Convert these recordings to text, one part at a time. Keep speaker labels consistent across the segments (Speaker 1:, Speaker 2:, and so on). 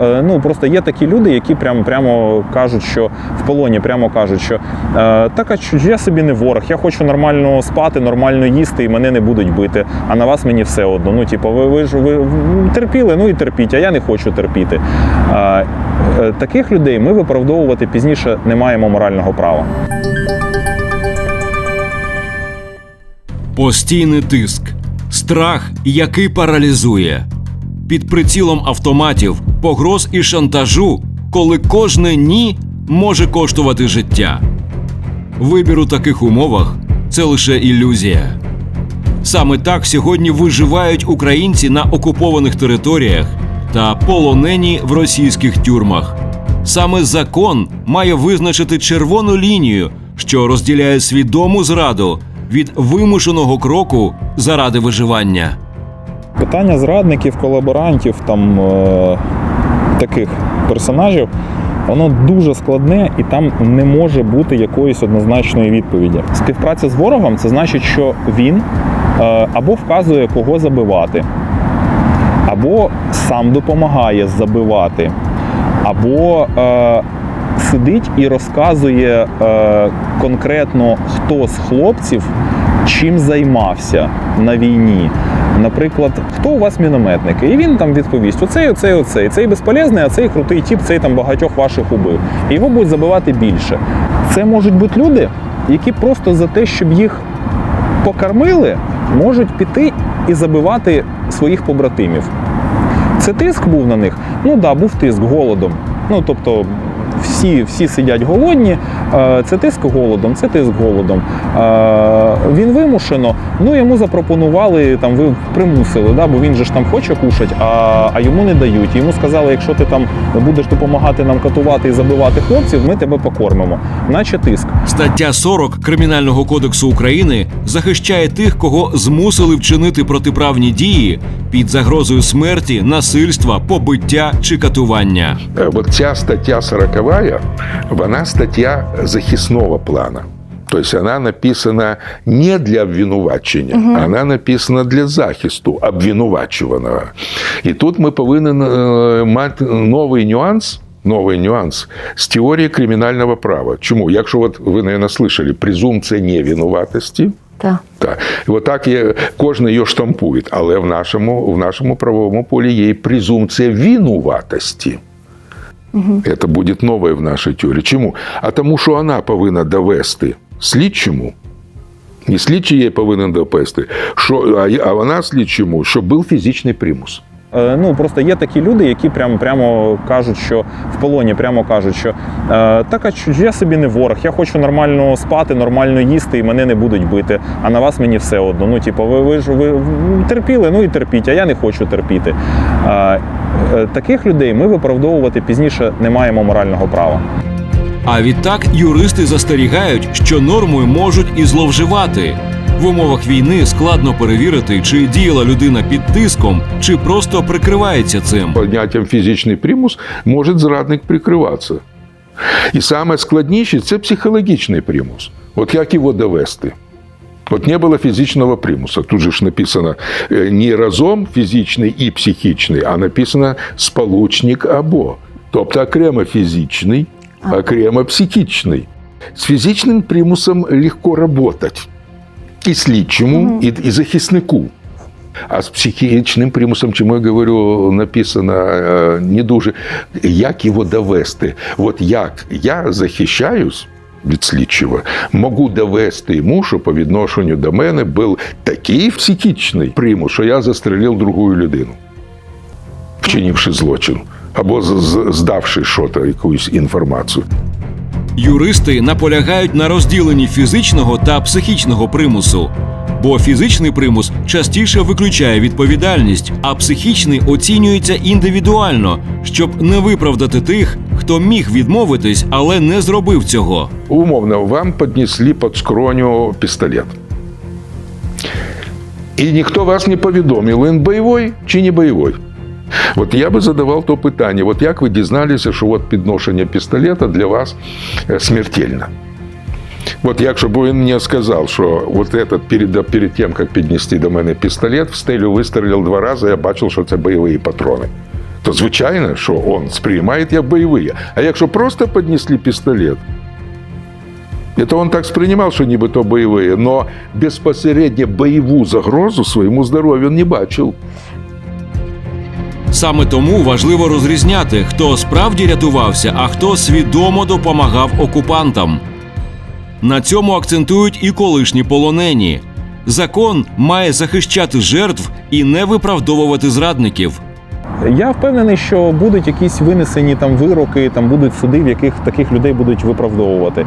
Speaker 1: Е, Ну просто є такі люди, які прямо прямо кажуть, що в полоні прямо кажуть, що е, так а я собі не ворог, я хочу нормально спати, нормально їсти, і мене не будуть бити. А на вас мені все одно. Ну, типу, ви, ви ж ви терпіли, ну і терпіть, а я не хочу терпіти. Е, таких людей ми виправдовувати пізніше не маємо морального права.
Speaker 2: Постійний тиск, страх, який паралізує. Під прицілом автоматів, погроз і шантажу, коли кожне ні може коштувати життя. Вибір у таких умовах це лише ілюзія. Саме так сьогодні виживають українці на окупованих територіях та полонені в російських тюрмах. Саме закон має визначити червону лінію, що розділяє свідому зраду від вимушеного кроку заради виживання.
Speaker 1: Питання зрадників, колаборантів, там е, таких персонажів, воно дуже складне і там не може бути якоїсь однозначної відповіді. Співпраця з ворогом це значить, що він е, або вказує, кого забивати, або сам допомагає забивати, або е, сидить і розказує е, конкретно, хто з хлопців чим займався на війні. Наприклад, хто у вас мінометники? І він там відповість: оцей, оцей, оцей. Цей безполезний, а цей крутий тіп, цей там багатьох ваших убив. І його будуть забивати більше. Це можуть бути люди, які просто за те, щоб їх покормили, можуть піти і забивати своїх побратимів. Це тиск був на них? Ну так, да, був тиск голодом. Ну тобто. Всі, всі сидять голодні, Е, це тиск голодом, це тиск голодом. Е, Він вимушено, ну йому запропонували, там ви примусили, да, бо він же ж там хоче кушати, а, а йому не дають. Йому сказали, якщо ти там будеш допомагати нам катувати і забивати хлопців, ми тебе покормимо. Наче тиск.
Speaker 2: Стаття 40 Кримінального кодексу України захищає тих, кого змусили вчинити протиправні дії під загрозою смерті, насильства, побиття чи катування.
Speaker 3: Е, От ця стаття 40 вона стаття захисного плана. Тобто вона написана не для обвинувачення, вона написана для захисту обвинувачуваного. І тут ми повинні е, мати новий нюанс. Новий нюанс з теорії кримінального права. Чому? Якщо от ви, мабуть, слышали, презумпція невинуватості,
Speaker 4: Так.
Speaker 3: так. І отак є, кожен її штампує. Але в нашому, в нашому правовому полі є і презумпція винуватості. Це буде нове в нашій теорії. Чому? А тому, що вона повинна довести слідчому. Не слідчий їй повинен довести, що, а, а вона слідчому, що був фізичний примус.
Speaker 1: Е, Ну просто є такі люди, які прямо прямо кажуть, що в полоні прямо кажуть, що е, так а я собі не ворог, я хочу нормально спати, нормально їсти, і мене не будуть бити. А на вас мені все одно. Ну, типу, ви, ви ж ви терпіли, ну і терпіть, а я не хочу терпіти. Е, Таких людей ми виправдовувати пізніше не маємо морального права.
Speaker 2: А відтак юристи застерігають, що нормою можуть і зловживати. В умовах війни складно перевірити, чи діяла людина під тиском, чи просто прикривається цим.
Speaker 3: Поняттям фізичний примус може зрадник прикриватися. І саме складніше це психологічний примус. От як його довести? От не було фізичного примусу. Тут же ж написано е, не разом фізичний і психічний, а написано сполучник або. Тобто окремо фізичний, окремо психічний. З фізичним примусом легко працювати. І слідчому, і, і захиснику. А з психічним примусом, чому я говорю, написано е, не дуже, як його довести. От як я захищаюсь від слідчого, можу довести йому, що по відношенню до мене був такий психічний примус, що я застрелив другу людину, вчинивши злочин, або здавши щось, якусь інформацію.
Speaker 2: Юристи наполягають на розділенні фізичного та психічного примусу. Бо фізичний примус частіше виключає відповідальність, а психічний оцінюється індивідуально, щоб не виправдати тих, хто міг відмовитись, але не зробив цього.
Speaker 3: Умовно, вам поднесли под скроню пистолет. І ніхто вас не повідомив, він бойовий чи не бойовий. От я би задавав то питання: от як ви дізналися, що от підношення пістолета для вас е, смертельно? От якщо б він мені сказав, що от этот перед, перед тим, як піднести до мене пістолет, в стелю вистрілив два рази, я бачив, що це бойові патрони. то звичайно, що він сприймає як бойові. А якщо просто піднесли пістолет, это он так сприймав, що нібито бойові, но безпосередньо бойову загрозу своєму здоров'ю не бачив.
Speaker 2: Саме тому важливо розрізняти, хто справді рятувався, а хто свідомо допомагав окупантам. На цьому акцентують і колишні полонені. Закон має захищати жертв і не виправдовувати зрадників.
Speaker 1: Я впевнений, що будуть якісь винесені там вироки, там будуть суди, в яких таких людей будуть виправдовувати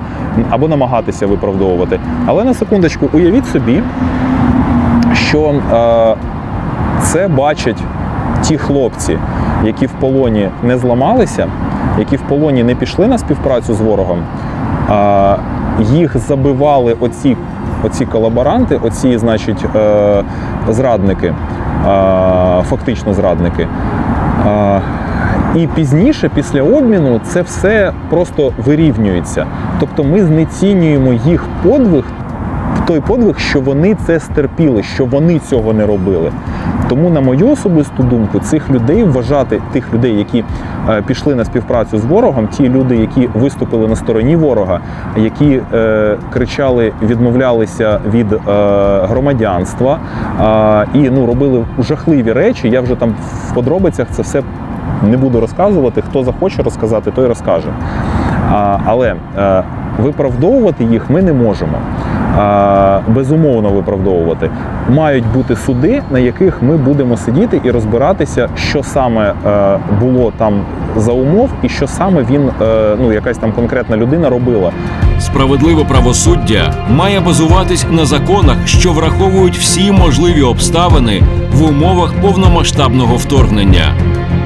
Speaker 1: або намагатися виправдовувати. Але на секундочку, уявіть собі, що е, це бачать ті хлопці, які в полоні не зламалися, які в полоні не пішли на співпрацю з ворогом. Їх забивали оці, оці колаборанти, оці, значить, е, зрадники, е, фактично зрадники. Е, І пізніше, після обміну, це все просто вирівнюється. Тобто ми знецінюємо їх подвиг, той подвиг, що вони це стерпіли, що вони цього не робили. Тому, на мою особисту думку, цих людей вважати тих людей, які е, пішли на співпрацю з ворогом, ті люди, які виступили на стороні ворога, які е, кричали, відмовлялися від е, громадянства е, і ну робили жахливі речі. Я вже там в подробицях це все не буду розказувати. Хто захоче розказати, той розкаже. А, але е, виправдовувати їх ми не можемо. Безумовно виправдовувати. Мають бути суди, на яких ми будемо сидіти і розбиратися, що саме е, було там за умов, і що саме він, е, ну якась там конкретна людина робила.
Speaker 2: Справедливе правосуддя має базуватись на законах, що враховують всі можливі обставини в умовах повномасштабного вторгнення.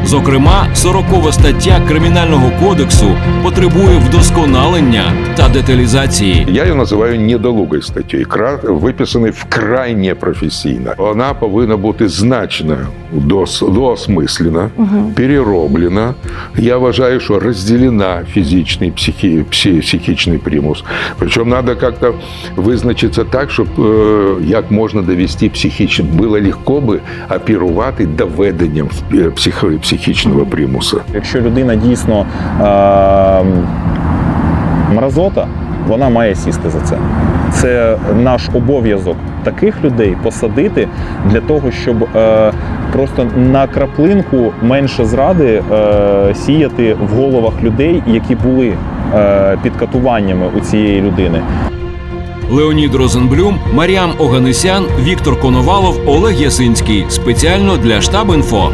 Speaker 2: Зокрема, 40 стаття Кримінального кодексу потребує вдосконалення та деталізації.
Speaker 3: Я її називаю недолугою статтею, кра- виписаний вкрай професійно. Вона повинна бути значно дос- доосмислена, перероблена. Я вважаю, що розділена фізичний психі, психічний примус. Причому треба як-то визначитися так, щоб е, як можна довести психічно. Було легко би оперувати доведенням е, психо- психічного примусу.
Speaker 1: Якщо людина дійсно е, мразота, вона має сісти за це. Це наш обов'язок таких людей посадити для того, щоб е, просто на краплинку менше зради е, сіяти в головах людей, які були е, під катуваннями у цієї людини.
Speaker 2: Леонід Розенблюм, Маріам Оганесян, Віктор Коновалов, Олег Ясинський. Спеціально для штаб інфо.